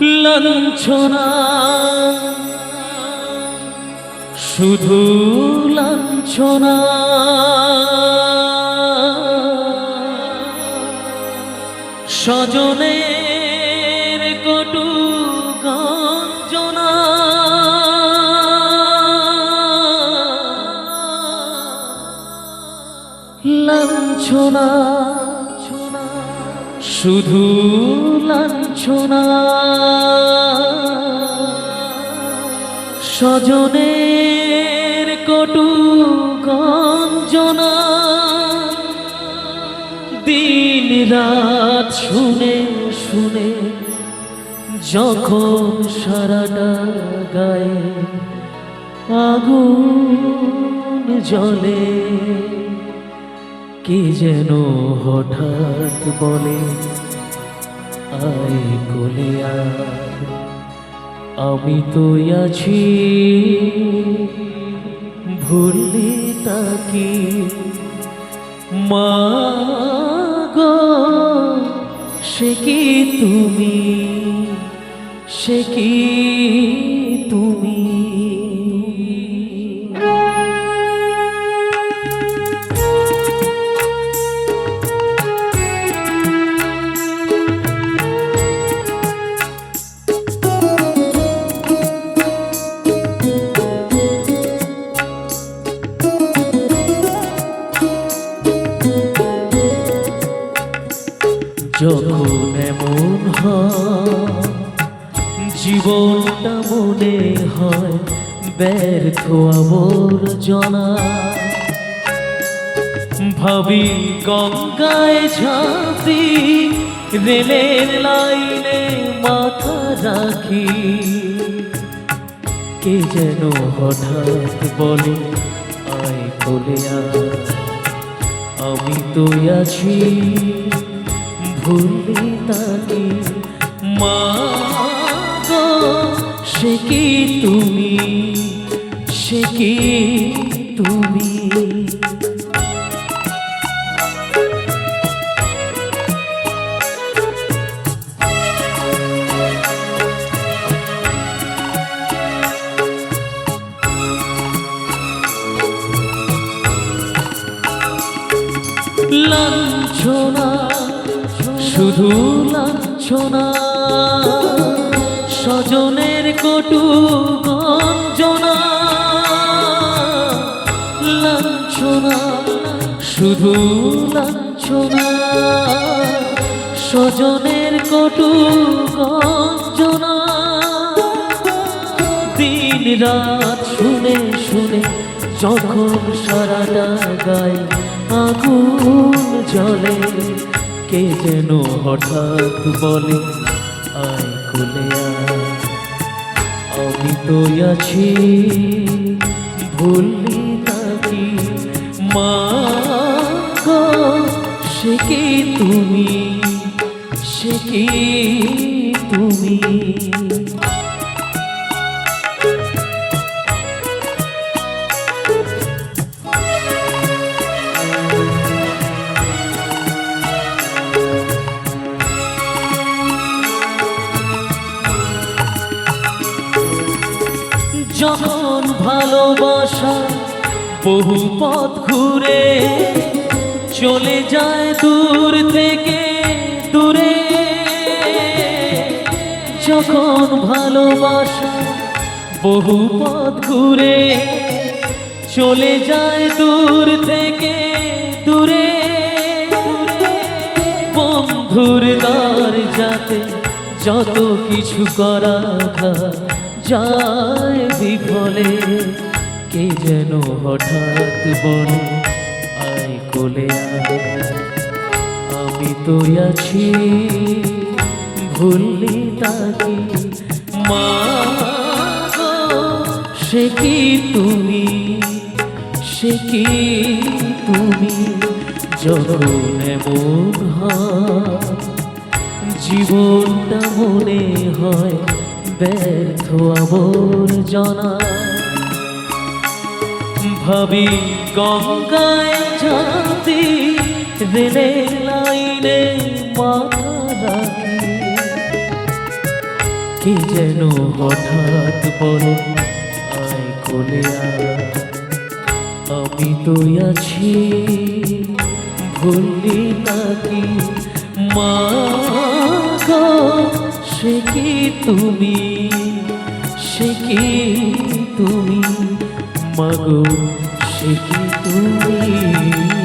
লাঞ্ছনা। শুধু লাঞ্ছনা। স্বজনের কটু গঞ্জনা। লাঞ্ছনা। শুধু লাঞ্ছনা। স্বজনের কটু গঞ্জনা। দিন রাত শুনে শুনে যখন সারাটা গায়ে আগুন জ্বলে কে যেন হঠাৎ বলে, আয় কোলে আমি তো আছি। ভুললি তাকি মা সে কি তুমি? সে কি তুমি? যখন এমন জীবনটা মনে হয় ব্যর্থ আবর্জনা। ভাবি গঙ্গায় ঝাঁপি, রেলের লাইনে মাথা রাখি। কে যেন হঠাৎ বলে, আয় কোলে আমি তো আছি। ভুলি তাকে মা সে কি তুমি? সে কি তুমি? লাঞ্ছনা শুধু লাঞ্ছনা। স্বজনের কটু গঞ্জনা। লাঞ্ছনা, শুধু লাঞ্ছনা। স্বজনের কটু গঞ্জনা। দিন রাত শুনে শুনে যখন সারাটা গায়ে আগুন জ্বলে কে যেন হঠাৎ বলে, আয় কোলে আমি তো আছি। ভুলি তাকি মা সে কি তুমি? সে কি তুমি? যখন ভালোবাসা বহু পথ ঘুরে চলে যায় দূর থেকে দূরে, যখন ভালোবাসা বহু পথ ঘুরে চলে যায় দূর থেকে দূরে, বন্ধুর যাতে যত কিছু করা যায় বিফলে, কে যেন হঠাৎ বলে, আয় কোলে আমি তো আছি, ভুললি তাকে মা, সে কি তুমি? সে কি তুমি? যখন এমন হয়, জীবনটা মনে হয় ব্যর্থ আবর্জনা ভাবি গঙ্গায় যাতি রেলের লাইনে মাথা রাখি। কে যেন হঠাৎ বলে, আয় কোলে আমি তো আছি। ভুললি নাকি মা সে কি তুমি? সে কি তুমি? মাগো সে কি তুমি?